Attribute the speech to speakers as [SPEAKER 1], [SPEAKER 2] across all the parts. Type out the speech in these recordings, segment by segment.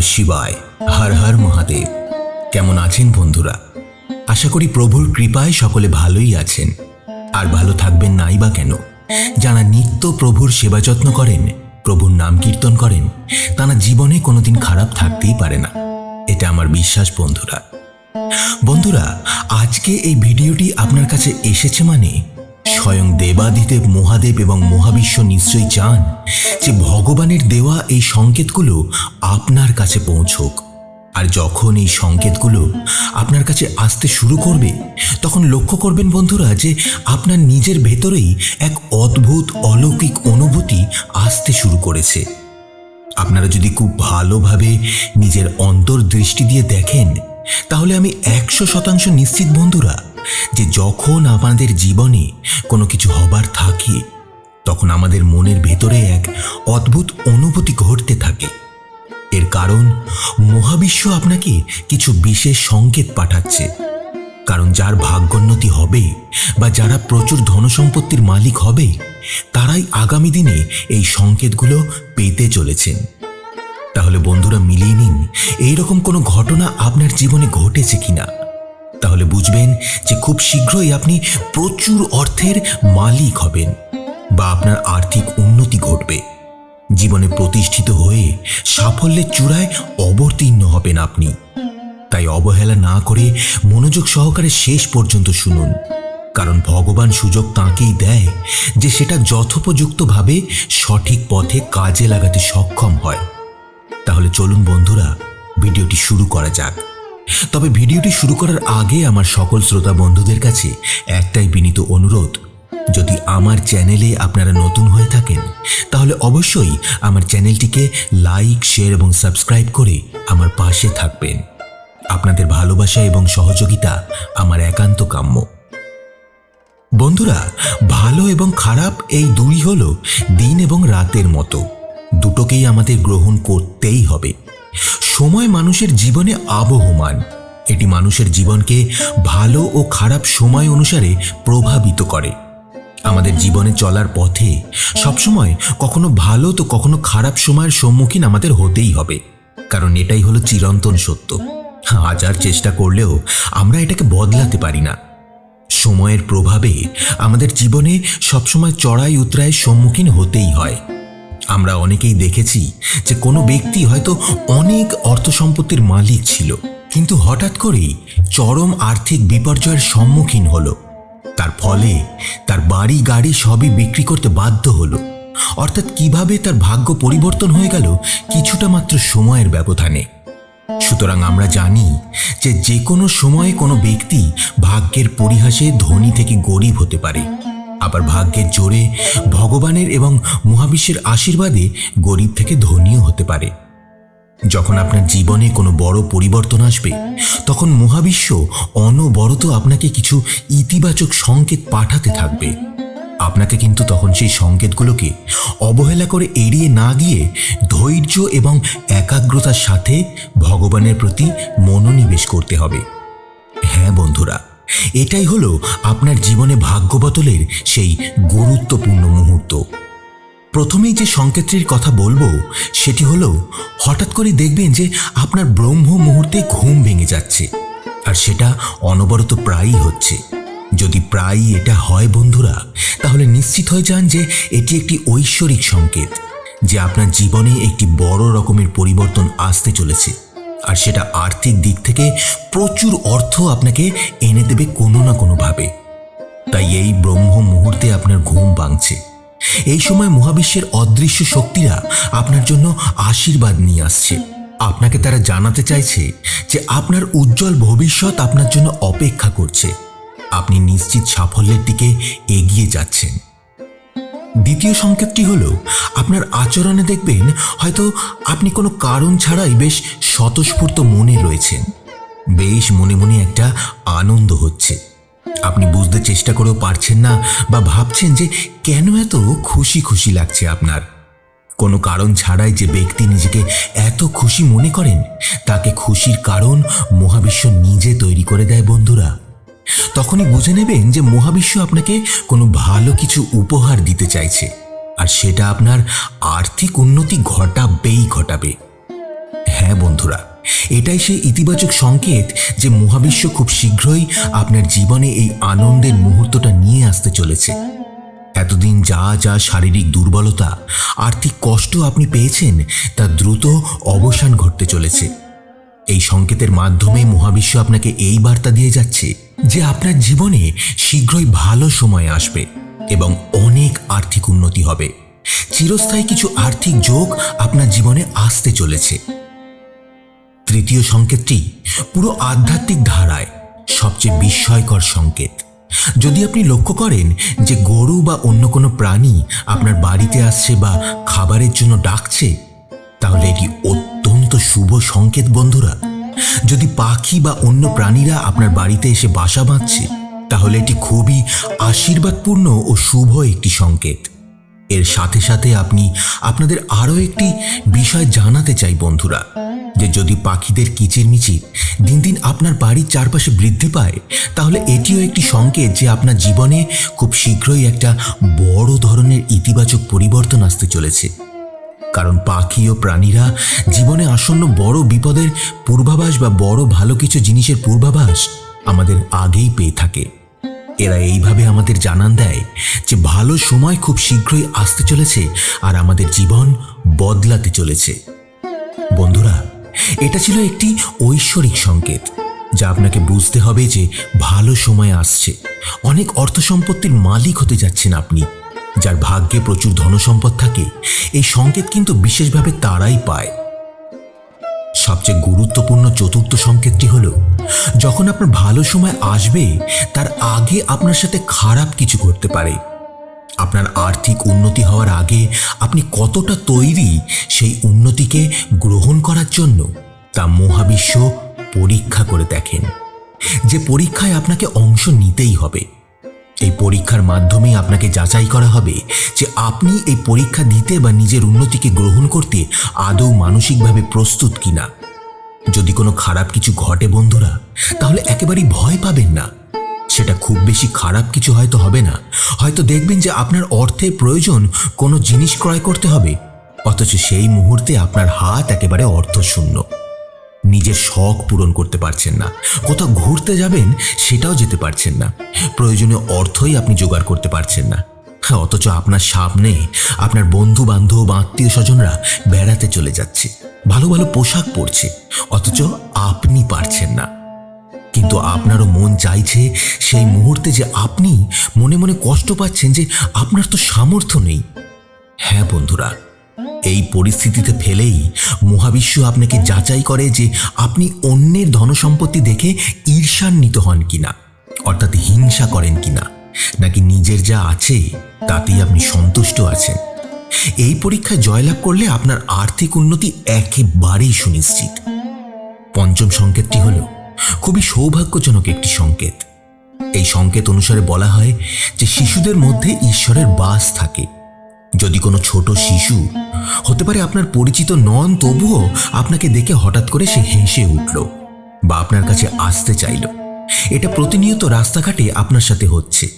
[SPEAKER 1] নমঃ শিবায়। হর হর মহাদেব। কেমন আছেন বন্ধুরা? আশা করি প্রভুর কৃপায় সকলে ভালোই আছেন। আর ভালো থাকবেন নাই বা কেন? যারা নিত্য প্রভুর সেবা যত্ন করেন, প্রভুর নাম কীর্তন করেন, তারা জীবনে কোনোদিন খারাপ থাকতেই পারে না। এটা আমার বিশ্বাস, বন্ধুরা। বন্ধুরা, আজকে এই ভিডিওটি আপনার কাছে এসেছে মানে স্বয়ং দেবাদিদেব মহাদেব এবং মহাবিশ্ব নিশ্চয়ই চান যে ভগবানের দেওয়া এই সংকেতগুলো আপনার কাছে পৌঁছোক। আর যখন এই সংকেতগুলো আপনার কাছে আসতে শুরু করবে, তখন লক্ষ্য করবেন বন্ধুরা যে আপনার নিজের ভেতরেই এক অদ্ভুত অলৌকিক অনুভূতি আসতে শুরু করেছে। আপনারা যদি খুব ভালোভাবে নিজের অন্তর্দৃষ্টি দিয়ে দেখেন তাহলে আমি একশো শতাংশ নিশ্চিত, বন্ধুরা, যে যখন আমাদের জীবনে কোনো কিছু হবার থাকে, তখন আমাদের মনের ভেতরে এক অদ্ভুত অনুভূতি ঘটতে থাকে। এর কারণ, মহাবিশ্ব আপনাকে কিছু বিশেষ সংকেত পাঠাচ্ছে। কারণ যার ভাগ্যোন্নতি হবে বা যারা প্রচুর ধনসম্পত্তির মালিক হবে, তারাই আগামী দিনে এই সংকেতগুলো পেতে চলেছেন। তাহলে বন্ধুরা মিলিয়ে নিন, এইরকম কোনো ঘটনা আপনার জীবনে ঘটেছে কিনা? তাহলে বুঝবেন যে খুব শীঘ্রই আপনি প্রচুর অর্থের মালিক হবেন বা আপনার আর্থিক উন্নতি ঘটবে। জীবনে প্রতিষ্ঠিত হয়ে সাফল্যের চূড়ায় অবতীর্ণ হবেন আপনি। তাই অবহেলা না করে মনোযোগ সহকারে শেষ পর্যন্ত শুনুন, কারণ ভগবান সুযোগ তাঁকেই দেয় যে সেটা যথোপযুক্তভাবে সঠিক পথে কাজে লাগাতে সক্ষম হয়। তাহলে চলুন বন্ধুরা, ভিডিওটি শুরু করা যাক। তবে ভিডিওটি শুরু করার আগে আমার সকল শ্রোতা বন্ধুদের কাছে একটাই বিনীত অনুরোধ, যদি আমার চ্যানেলে আপনারা নতুন হয়ে থাকেন, তাহলে অবশ্যই আমার চ্যানেলটিকে লাইক, শেয়ার এবং সাবস্ক্রাইব করে আমার পাশে থাকবেন। আপনাদের ভালোবাসা এবং সহযোগিতা আমার একান্ত কাম্য। বন্ধুরা, ভালো এবং খারাপ এই দুই হল দিন এবং রাতের মতো। দুটোকেই আমাদের গ্রহণ করতেই হবে। সময় মানুষের জীবনে আবহমান। এটি মানুষের জীবনকে ভালো ও খারাপ সময় অনুসারে প্রভাবিত করে। আমাদের জীবনে চলার পথে সবসময় কখনো ভালো তো কখনো খারাপ সময়ের সম্মুখীন আমাদের হতেই হবে। কারণ এটাই হলো চিরন্তন সত্য। হাজার চেষ্টা করলেও আমরা এটাকে বদলাতে পারি না। সময়ের প্রভাবে আমাদের জীবনে সবসময় চড়াই উতরায় সম্মুখীন হতেই হয়। আমরা অনেকেই দেখেছি যে কোনো ব্যক্তি হয়তো অনেক অর্থ সম্পত্তির মালিক ছিল, কিন্তু হঠাৎ করেই চরম আর্থিক বিপর্যয়ের সম্মুখীন হলো। তার ফলে তার বাড়ি গাড়ি সবই বিক্রি করতে বাধ্য হলো। অর্থাৎ কীভাবে তার ভাগ্য পরিবর্তন হয়ে গেল কিছুটা মাত্র সময়ের ব্যবধানে। সুতরাং আমরা জানি যে যে কোনো সময়ে কোনো ব্যক্তি ভাগ্যের পরিহাসে ধনী থেকে গরিব হতে পারে। আবার ভাগ্যের জোরে ভগবানের এবং মহাবিশ্বের আশীর্বাদে গরিব থেকে ধনীও হতে পারে। যখন আপনার জীবনে কোনো বড় পরিবর্তন আসবে, তখন মহাবিশ্ব অনবরত আপনাকে কিছু ইতিবাচক সংকেত পাঠাতে থাকবে। আপনাকে কিন্তু তখন সেই সংকেতগুলোকে অবহেলা করে এড়িয়ে না গিয়ে ধৈর্য এবং একাগ্রতার সাথে ভগবানের প্রতি মনোনিবেশ করতে হবে। হ্যাঁ বন্ধুরা এটাই হলো আপনার জীবনে ভাগ্য বদলের সেই গুরুত্বপূর্ণ মুহূর্ত। প্রথমেই যে সংকেতটির কথা বলব, সেটি হলো হঠাৎ করে দেখবেন যে আপনার ব্রহ্ম মুহূর্তে ঘুম ভেঙে যাচ্ছে। আর সেটা অনবরত প্রায়ই হচ্ছে। যদি প্রায়ই এটা হয় বন্ধুরা, তাহলে নিশ্চিত হয়ে যান যে এটি একটি ঐশ্বরিক সংকেত, যে আপনার জীবনে একটি বড় রকমের পরিবর্তন আসতে চলেছে। আর সেটা আর্থিক দিক থেকে প্রচুর অর্থ আপনাকে এনে দেবে কোনো না কোনোভাবে। তাই এই ব্রহ্ম মুহূর্তে আপনার ঘুম ভাঙছে। এই সময় মহাবিশ্বের অদৃশ্য শক্তিরা আপনার জন্য আশীর্বাদ নিয়ে আসছে। আপনাকে তারা জানাতে চাইছে যে আপনার উজ্জ্বল ভবিষ্যৎ আপনার জন্য অপেক্ষা করছে। আপনি নিশ্চিত সাফল্যের দিকে এগিয়ে যাচ্ছেন। দ্বিতীয় সংকেতটি হলো, আপনার আচরণে দেখবেন হয়তো আপনি কোনো কারণ ছাড়াই বেশ স্বতঃস্ফূর্ত মনে রয়েছেন। বেশ মনে মনে একটা আনন্দ হচ্ছে। আপনি বুঝতে চেষ্টা করেও পারছেন না বা ভাবছেন যে কেন এত খুশি খুশি লাগছে আপনার। কোনো কারণ ছাড়াই যে ব্যক্তি নিজেকে এত খুশি মনে করেন, তাকে খুশির কারণ মহাবিশ্ব নিজে তৈরি করে দেয় বন্ধুরা। তখনই বুঝে নেবেন যে মহাবিশ্ব আপনাকে কোনো ভালো কিছু উপহার দিতে চাইছে, আর সেটা আপনার আর্থিক উন্নতি ঘটাবেই ঘটাবে। হ্যাঁ বন্ধুরা, এটাই সেই ইতিবাচক সংকেত যে মহাবিশ্ব খুব শীঘ্রই আপনার জীবনে এই আনন্দের মুহূর্তটা নিয়ে আসতে চলেছে। এতদিন যা যা শারীরিক দুর্বলতা, আর্থিক কষ্ট আপনি পেয়েছেন, তা দ্রুত অবসান ঘটতে চলেছে। এই সংকেতের মাধ্যমে মহাবিশ্ব আপনাকে এই বার্তা দিয়ে যাচ্ছে যে আপনার জীবনে শীঘ্রই ভালো সময় আসবে এবং অনেক আর্থিক উন্নতি হবে। চিরস্থায়ী কিছু আর্থিক যোগ আপনার জীবনে আসতে চলেছে। তৃতীয় সংকেতটি পুরো আধ্যাত্মিক ধারায় সবচেয়ে বিস্ময়কর সংকেত। যদি আপনি লক্ষ্য করেন যে গরু বা অন্য কোনো প্রাণী আপনার বাড়িতে আসছে বা খাবারের জন্য ডাকছে তাহলে এটি অত্যন্ত শুভ সংকেত, বন্ধুরা? যদি পাখি বা অন্য প্রাণীরা আপনার বাড়িতে এসে বাসা বাঁধছে, তাহলে এটি খুবই আশীর্বাদপূর্ণ ও শুভ একটি সংকেত। এর সাথে সাথে আপনি আপনাদের আরও একটি বিষয় জানাতে চাই, বন্ধুরা, যে যদি পাখিদের কিচিরমিচির দিন দিন আপনার বাড়ির চারপাশে বৃদ্ধি পায়, তাহলে এটিও একটি সংকেত যে আপনার জীবনে খুব শীঘ্রই একটা বড় ধরনের ইতিবাচক পরিবর্তন আসতে চলেছে। কারণ পাখি ও প্রাণীরা জীবনে আসন্ন বড় বিপদের পূর্বাভাস বা বড় ভালো কিছু জিনিসের পূর্বাভাস আমাদের আগেই পেয়ে থাকে। এরা এইভাবে আমাদের জানান দেয় যে ভালো সময় খুব শীঘ্রই আসতে চলেছে আর আমাদের জীবন বদলাতে চলেছে। বন্ধুরা, এটা ছিল একটি ঐশ্বরিক সংকেত যা আপনাকে বুঝতে হবে যে ভালো সময় আসছে। অনেক অর্থ সম্পত্তির মালিক হতে যাচ্ছেন আপনি। যার ভাগ্যে প্রচুর ধনসম্পদ থাকে, এই সংকেত কিন্তু বিশেষভাবে তারাই পায়। সবচেয়ে গুরুত্বপূর্ণ চতুর্থ সংকেতটি হল, যখন আপনার ভালো সময় আসবে, তার আগে আপনার সাথে খারাপ কিছু করতে পারে। আপনার আর্থিক উন্নতি হওয়ার আগে আপনি কতটা তৈরি সেই উন্নতিকে গ্রহণ করার জন্য তা মহাবিশ্ব পরীক্ষা করে দেখেন। যে পরীক্ষায় আপনাকে অংশ নিতেই হবে। এই পরীক্ষার মাধ্যমে আপনাকে যাচাই করা হবে যে আপনি এই পরীক্ষা দিতে বা নিজের উন্নতিকে গ্রহণ করতে আদৌ মানসিকভাবে প্রস্তুত কিনা। যদি কোনো খারাপ কিছু ঘটে বন্ধুরা, তাহলে একেবারেই ভয় পাবেন না। সেটা খুব বেশি খারাপ কিছু হয়তো হবে না। হয়তো দেখবেন যে আপনার অর্থের প্রয়োজন কোনো জিনিস ক্রয় করতে হবে। অথচ সেই মুহূর্তে আপনার হাত একেবারে অর্থশূন্য নিজের শখ পূরণ করতে পারছেন না। কোথাও ঘুরতে যাবেন, সেটাও যেতে পারছেন না। প্রয়োজনীয় অর্থই আপনি জোগাড় করতে পারছেন না। অথচ আপনার সামনে আপনার বন্ধু বান্ধব আত্মীয় স্বজনরা বেড়াতে চলে যাচ্ছে। ভালো ভালো পোশাক পরছে। অথচ আপনি পারছেন না। কিন্তু আপনারও মন চাইছে সেই মুহূর্তে যে আপনি মনে মনে কষ্ট পাচ্ছেন যে আপনার তো সামর্থ্য নেই। হ্যাঁ বন্ধুরা এই পরিস্থিতিতে ফেলেই মহাবিশ্ব আপনাকে যাচাই করে যে আপনি অন্যের ধনসম্পত্তি দেখে ঈর্ষান্বিত হন কিনা, অর্থাৎ হিংসা করেন কিনা, নাকি নিজের যা আছে তাতেই আপনি সন্তুষ্ট আছেন। এই পরীক্ষায় জয়লাভ করলে আপনার আর্থিক উন্নতি একেবারেই সুনিশ্চিত। পঞ্চম সংকেতটি হল, খুবই সৌভাগ্যজনক একটি সংকেত। এই সংকেত অনুসারে বলা হয় যে শিশুদের মধ্যে ঈশ্বরের বাস থাকে। যদি কোনো ছোট শিশু হতে পারে আপনার পরিচিত নন, তবুও আপনাকে দেখে হঠাৎ করে সে হেসে উঠল বা আপনার কাছে আসতে চাইল। এটা প্রতিনিয়ত রাস্তাঘাটে আপনার সাথে হচ্ছে।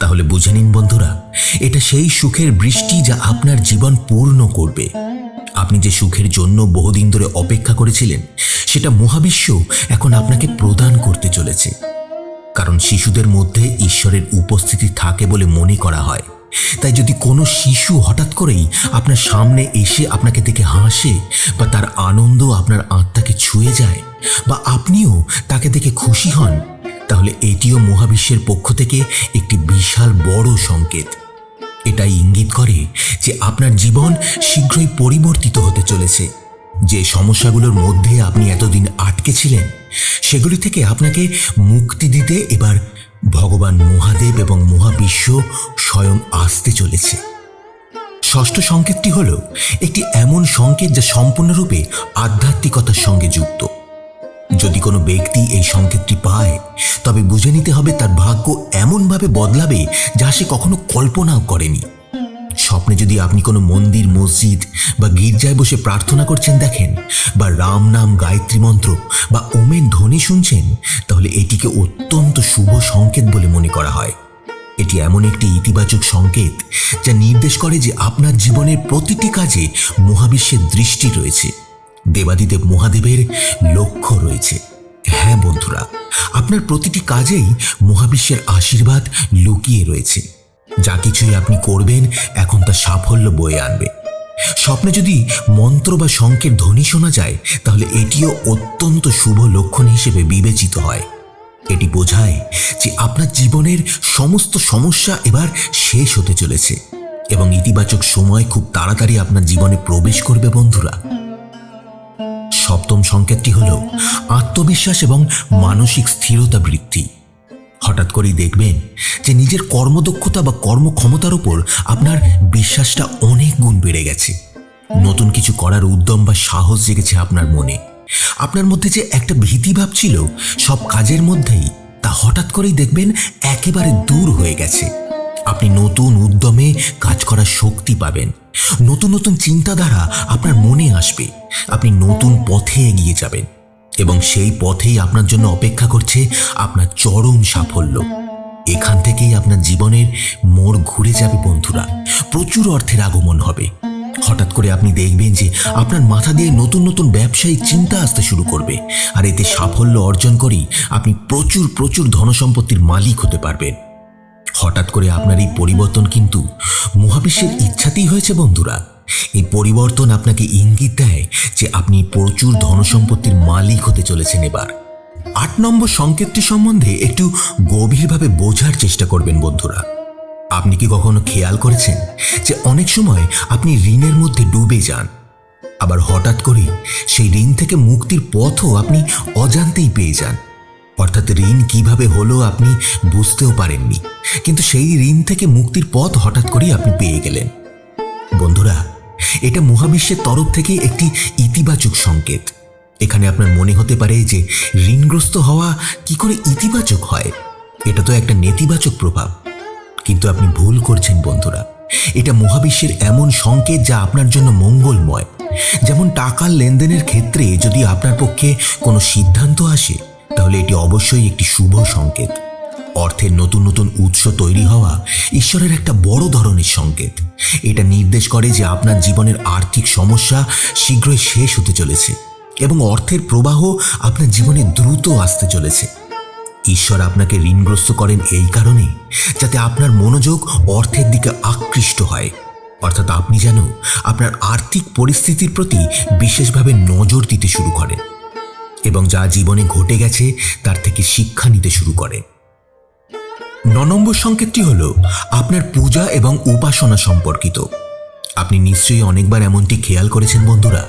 [SPEAKER 1] তাহলে বুঝে নিন বন্ধুরা, এটা সেই সুখের বৃষ্টি যা আপনার জীবন পূর্ণ করবে। আপনি যে সুখের জন্য বহুদিন ধরে অপেক্ষা করেছিলেন, সেটা মহাবিশ্ব এখন আপনাকে প্রদান করতে চলেছে। কারণ শিশুদের মধ্যে ঈশ্বরের উপস্থিতি থাকে বলে মনে করা হয়। তাই যদি কোনো শিশু হঠাৎ করেই আপনার সামনে এসে আপনাকে দেখে হাসে বা তার আনন্দ আপনার আত্মাকে ছুঁয়ে যায় বা আপনিও তাকে দেখে খুশি হন, তাহলে এটিও মহাবিশ্বের পক্ষ থেকে একটি বিশাল বড় সংকেত। এটাই ইঙ্গিত করে যে আপনার জীবন শীঘ্রই পরিবর্তিত হতে চলেছে। যে সমস্যাগুলোর মধ্যে আপনি এতদিন আটকে ছিলেন, সেগুলি থেকে আপনাকে মুক্তি দিতে এবার ভগবান মহাদেব এবং মহাবিশ্ব স্বয়ং আসতে চলেছে। ষষ্ঠ সংকেতটি হল একটি এমন সংকেত যা সম্পূর্ণরূপে আধ্যাত্মিকতার সঙ্গে যুক্ত। যদি কোনো ব্যক্তি এই সংকেতটি পায়, তবে বুঝে নিতে হবে তার ভাগ্য এমনভাবে বদলাবে যা সে কখনো কল্পনাও করেনি। স্বপ্নে যদি আপনি কোনো মন্দির, মসজিদ বা গির্জায় বসে প্রার্থনা করছেন দেখেন বা রাম নাম গায়ত্রী মন্ত্র বা ওমের ধ্বনি শুনছেন, তাহলে এটিকে অত্যন্ত শুভ সংকেত বলে মনে করা হয়। এটি এমন একটি ইতিবাচক সংকেত যা নির্দেশ করে যে আপনার জীবনের প্রতিটি কাজে মহাবিশ্বের দৃষ্টি রয়েছে। দেবাদিদেব মহাদেবের লক্ষ্য রয়েছে। হ্যাঁ বন্ধুরা, আপনার প্রতিটি কাজেই মহাবিশ্বের আশীর্বাদ লুকিয়ে রয়েছে। যা কিছুই আপনি করবেন, এখন তা সাফল্য বয়ে আনবে। স্বপ্নে যদি মন্ত্র বা শঙ্কের ধ্বনি শোনা যায়, তাহলে এটিও অত্যন্ত শুভ লক্ষণ হিসেবে বিবেচিত হয়। এটি বোঝায় যে আপনার জীবনের সমস্ত সমস্যা এবার শেষ হতে চলেছে এবং ইতিবাচক সময় খুব তাড়াতাড়ি আপনার জীবনে প্রবেশ করবে, বন্ধুরা। সপ্তম সংকেতটি হল আত্মবিশ্বাস এবং মানসিক স্থিরতা বৃদ্ধি। হঠাৎ করেই দেখবেন যে নিজের কর্মদক্ষতা বা কর্মক্ষমতার উপর আপনার বিশ্বাসটা অনেক গুণ বেড়ে গেছে। নতুন কিছু করার উদ্যম বা সাহস জেগেছে আপনার মনে। আপনার মধ্যে যে একটা ভীতিভাব ছিল, সব কাজের মধ্যেই তা হঠাৎ করেই দেখবেন একেবারে দূর হয়ে গেছে। আপনি নতুন উদ্যমে কাজ করার শক্তি পাবেন। নতুন নতুন চিন্তাধারা আপনার মনে আসবে। আপনি নতুন পথে এগিয়ে যাবেন। এবং সেই পথেই আপনার জন্য অপেক্ষা করছে আপনার চরম সাফল্য। এখান থেকেই আপনার জীবনের মোড় ঘুরে যাবে বন্ধুরা। প্রচুর অর্থের আগমন হবে। হঠাৎ করে আপনি দেখবেন যে আপনার মাথা দিয়ে নতুন নতুন ব্যবসায়িক চিন্তা আসতে শুরু করবে। আর এতে সাফল্য অর্জন করেই আপনি প্রচুর প্রচুর ধনসম্পত্তির মালিক হতে পারবেন। হঠাৎ করে আপনার এই পরিবর্তন কিন্তু মহাবিশ্বের ইচ্ছাতেই হয়েছে বন্ধুরা। এই পরিবর্তন আপনাকে ইঙ্গিত দেয় যে আপনি প্রচুর ধনসম্পত্তির মালিক হতে চলেছেন এবার। আট নম্বর সংকেতটি সম্বন্ধে একটু গভীরভাবে বোঝার চেষ্টা করবেন বন্ধুরা। আপনি কি কখনো খেয়াল করেছেন যে অনেক সময় আপনি ঋণের মধ্যে ডুবে যান? আবার হঠাৎ করে সেই ঋণ থেকে মুক্তির পথও আপনি অজান্তেই পেয়ে যান। অর্থাৎ ঋণ কীভাবে হলো আপনি বুঝতেও পারেননি। কিন্তু সেই ঋণ থেকে মুক্তির পথ হঠাৎ করেই আপনি পেয়ে গেলেন। বন্ধুরা এটা মহাবিশ্বের তরফ থেকে একটি ইতিবাচক সংকেত। এখানে আপনার মনে হতে পারে যে, ঋণগ্রস্ত হওয়া কি করে ইতিবাচক হয়? এটা তো একটা নেতিবাচক প্রভাব। কিন্তু আপনি ভুল করছেন, বন্ধুরা। এটা মহাবিশ্বের এমন সংকেত যা আপনার জন্য মঙ্গলময়। যেমন টাকার লেনদেনের ক্ষেত্রে যদি আপনার পক্ষে কোনো সিদ্ধান্ত আসে, তাহলে এটি অবশ্যই একটি শুভ সংকেত। অর্থের নতুন নতুন উৎস তৈরি হওয়া ঈশ্বরের একটা বড় ধরনের সংকেত। এটা নির্দেশ করে যে আপনার জীবনের আর্থিক সমস্যা শীঘ্রই শেষ হতে চলেছে এবং অর্থের প্রবাহ আপনার জীবনে দ্রুত আসতে চলেছে। ঈশ্বর আপনাকে ঋণগ্রস্ত করেন এই কারণে যাতে আপনার মনোযোগ অর্থের দিকে আকৃষ্ট হয়। অর্থাৎ আপনি যেন আপনার আর্থিক পরিস্থিতির প্রতি বিশেষভাবে নজর দিতে শুরু করেন এবং যা জীবনে ঘটে গেছে তার থেকে শিক্ষা নিতে শুরু করেন। ন নম্বর সংকেতটি হল আপনার পূজা এবং উপাসনা সম্পর্কিত। আপনি নিশ্চয়ই অনেকবার এমনটি খেয়াল করেছেন বন্ধুরা,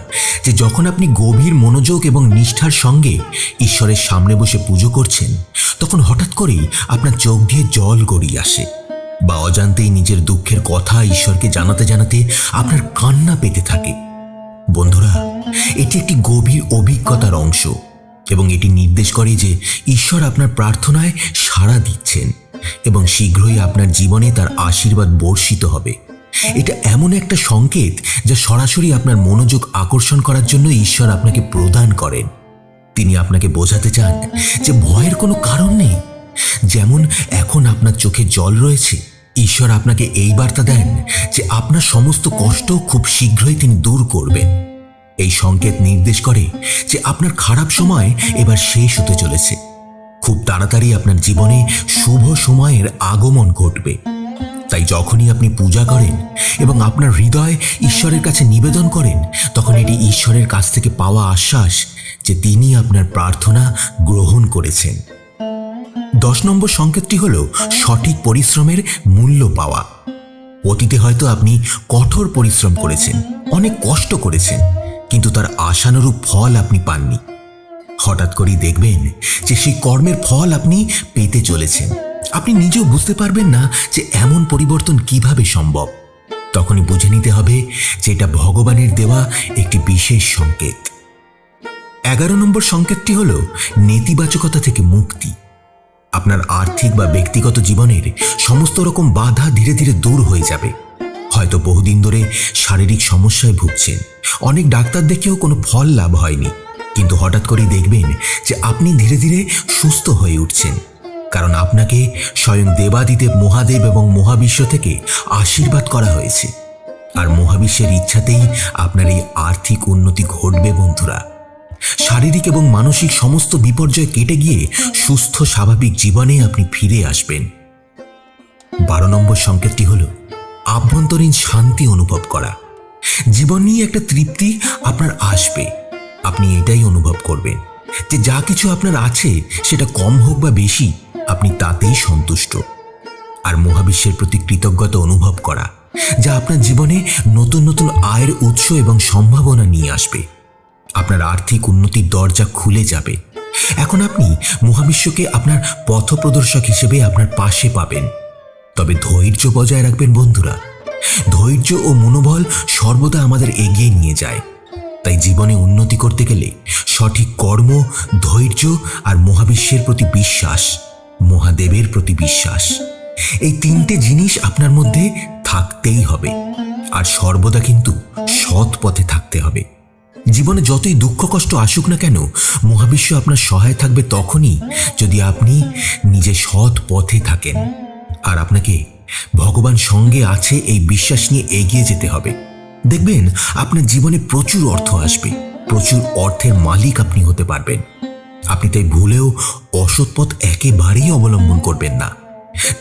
[SPEAKER 1] যে যখন আপনি গভীর মনোযোগ এবং নিষ্ঠার সঙ্গে ঈশ্বরের সামনে বসে পুজো করছেন, তখন হঠাৎ করেই আপনার চোখ দিয়ে জল গড়িয়ে আসে বা অজান্তেই নিজের দুঃখের কথা ঈশ্বরকে জানাতে জানাতে আপনার কান্না পেতে থাকে। বন্ধুরা, এটি একটি গভীর অভিজ্ঞতার অংশ এবং এটি নির্দেশ করে যে ঈশ্বর আপনার প্রার্থনায় সাড়া দিচ্ছেন। এবং শীঘ্রই আপনার জীবনে তার আশীর্বাদ বর্ষিত হবে। এটা এমন একটা সংকেত যা সরাসরি আপনার মনোযোগ আকর্ষণ করার জন্য ঈশ্বর আপনাকে প্রদান করেন। তিনি আপনাকে বোঝাতে চান যে ভয়ের কোনো কারণ নেই। যেমন এখন আপনার চোখে জল রয়েছে, ঈশ্বর আপনাকে এই বার্তা দেন যে আপনার সমস্ত কষ্ট খুব শীঘ্রই তিনি দূর করবেন। এই সংকেত নির্দেশ করে যে আপনার খারাপ সময় এবার শেষ হতে চলেছে। খুব তাড়াতাড়ি আপনার জীবনে শুভ সময়ের আগমন ঘটবে। তাই যখনই আপনি পূজা করেন এবং আপনার হৃদয় ঈশ্বরের কাছে নিবেদন করেন, তখন এটি ঈশ্বরের কাছ থেকে পাওয়া আশ্বাস যে তিনি আপনার প্রার্থনা গ্রহণ করেছেন। দশ নম্বর সংকেতটি হল সঠিক পরিশ্রমের মূল্য পাওয়া। অতীতে হয়তো আপনি কঠোর পরিশ্রম করেছেন, অনেক কষ্ট করেছেন, কিন্তু তার আশানুরূপ ফল আপনি পাননি। হঠাৎ করেই দেখবেন যে সেই কর্মের ফল আপনি পেতে চলেছেন। আপনি নিজেও বুঝতে পারবেন না যে এমন পরিবর্তন কীভাবে সম্ভব। তখনই বুঝে নিতে হবে যে এটা ভগবানের দেওয়া একটি বিশেষ সংকেত। এগারো নম্বর সংকেতটি হল নেতিবাচকতা থেকে মুক্তি। আপনার আর্থিক বা ব্যক্তিগত জীবনের সমস্ত রকম বাধা ধীরে ধীরে দূর হয়ে যাবে। হয়তো বহুদিন ধরে শারীরিক সমস্যায় ভুগছেন। অনেক ডাক্তার দেখেও কোনো ফল লাভ হয়নি। কিন্তু হঠাৎ করেই দেখবেন যে আপনি ধীরে ধীরে সুস্থ হয়ে উঠছেন। কারণ আপনাকে স্বয়ং দেবাদিদেব মহাদেব এবং মহাবিশ্ব থেকে আশীর্বাদ করা হয়েছে। আর মহাবিশ্বের ইচ্ছাতেই আপনার এই আর্থিক উন্নতি ঘটবে বন্ধুরা। শারীরিক এবং মানসিক সমস্ত বিপর্যয় কেটে গিয়ে সুস্থ, স্বাভাবিক জীবনে আপনি ফিরে আসবেন। বারো নম্বর সংকেতটি হল, আভ্যন্তরীণ শান্তি অনুভব করা। জীবন নিয়ে একটা তৃপ্তি আপনার আসবে। আপনি এটাই অনুভব করবেন যে যা কিছু আপনার আছে, সেটা কম হোক বা বেশি, আপনি তাতেই সন্তুষ্ট। আর মহাবিশ্বের প্রতি কৃতজ্ঞতা অনুভব করা, যা আপনার জীবনে নতুন নতুন আয়ের উৎস এবং সম্ভাবনা নিয়ে আসবে। আপনার আর্থিক উন্নতির দরজা খুলে যাবে। এখন আপনি মহাবিশ্বকে আপনার পথপ্রদর্শক হিসেবে আপনার পাশে পাবেন। তবে ধৈর্য বজায় রাখবেন বন্ধুরা। ধৈর্য ও মনোবল সর্বদা আমাদের এগিয়ে নিয়ে যায়। তাই জীবনে উন্নতি করতে গেলে সঠিক কর্ম, ধৈর্য আর মহাবিশ্বের প্রতি বিশ্বাস, মহাদেবের প্রতি বিশ্বাস। এই তিনটে জিনিস আপনার মধ্যে থাকতেই হবে। আর সর্বদা কিন্তু সৎ পথে থাকতে হবে। জীবনে যতই দুঃখ, কষ্ট আসুক না কেন, মহাবিশ্ব আপনার সহায় থাকবে তখনই যদি আপনি নিজে সৎ পথে থাকেন। আর আপনাকে ভগবান সঙ্গে আছে এই বিশ্বাস নিয়ে এগিয়ে যেতে হবে। দেখবেন, আপনার জীবনে প্রচুর অর্থ আসবে। প্রচুর অর্থের মালিক আপনি হতে পারবেন। আপনি তাই ভুলেও অসৎ পথ একেবারেই অবলম্বন করবেন না।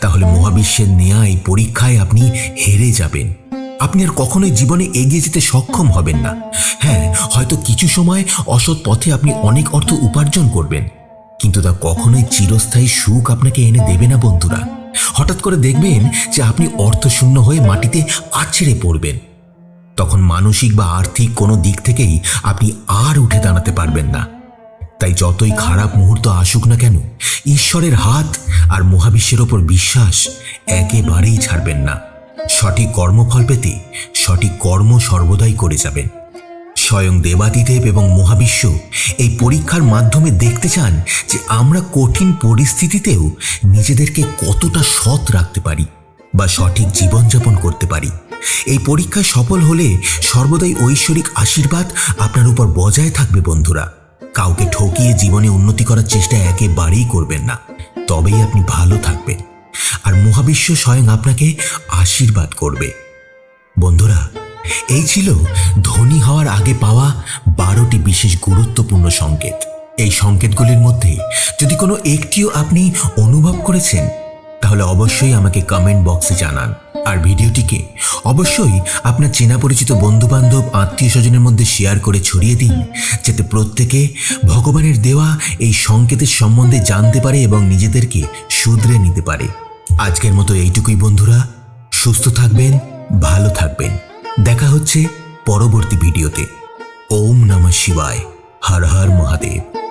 [SPEAKER 1] তাহলে মহাবিশ্বের নেয়া এই পরীক্ষায় আপনি হেরে যাবেন। আপনি আর কখনোই জীবনে এগিয়ে যেতে সক্ষম হবেন না। হ্যাঁ হয়তো কিছু সময় অসৎ পথে আপনি অনেক অর্থ উপার্জন করবেন। কিন্তু তা কখনোই চিরস্থায়ী সুখ আপনাকে এনে দেবে না, বন্ধুরা। হঠাৎ করে দেখবেন যে আপনি অর্থশূন্য হয়ে মাটিতে আছড়ে পড়বেন। তখন মানসিক বা আর্থিক কোনো দিক থেকেই আপনি আর উঠে দাঁড়াতে পারবেন না। তাই যতই খারাপ মুহূর্ত আসুক না কেন, ঈশ্বরের হাত আর মহাবিশ্বের ওপর বিশ্বাস একেবারেই ছাড়বেন না। সঠিক কর্মফল পেতে সঠিক কর্ম সর্বদাই করে যাবেন। স্বয়ং দেবাদিদেব এবং মহাবিশ্ব এই পরীক্ষার মাধ্যমে দেখতে চান যে আমরা কঠিন পরিস্থিতিতেও নিজেদেরকে কতটা সৎ রাখতে পারি। বা সঠিক জীবনযাপন করতে পারি। এই পরীক্ষায় সফল হলে সর্বদাই ঐশ্বরিক আশীর্বাদ আপনার উপর বজায় থাকবে বন্ধুরা। কাউকে ঠকিয়ে জীবনে উন্নতি করার চেষ্টা একেবারেই করবেন না। তবেই আপনি ভালো থাকবেন। আর মহাবিশ্ব স্বয়ং আপনাকে আশীর্বাদ করবে। বন্ধুরা, এই ছিল ধনী হওয়ার আগে পাওয়া বারোটি বিশেষ গুরুত্বপূর্ণ সংকেত। এই সংকেতগুলির মধ্যে যদি কোনো একটিও আপনি অনুভব করেছেন তাহলে অবশ্যই আমাকে কমেন্ট বক্সে জানান। আর ভিডিওটিকে অবশ্যই আপনার চেনা পরিচিত বন্ধু বান্ধব আত্মীয় স্বজনের মধ্যে শেয়ার করে ছড়িয়ে দিন, যাতে প্রত্যেকে ভগবানের দেওয়া এই সংকেতের সম্বন্ধে জানতে পারে এবং নিজেদেরকে শুধরে নিতে পারে। আজকের মতো এইটুকুই বন্ধুরা। সুস্থ থাকবেন, ভালো থাকবেন। দেখা হচ্ছে পরবর্তী ভিডিওতে। ওম নমঃ শিবায়। হর হর মহাদেব।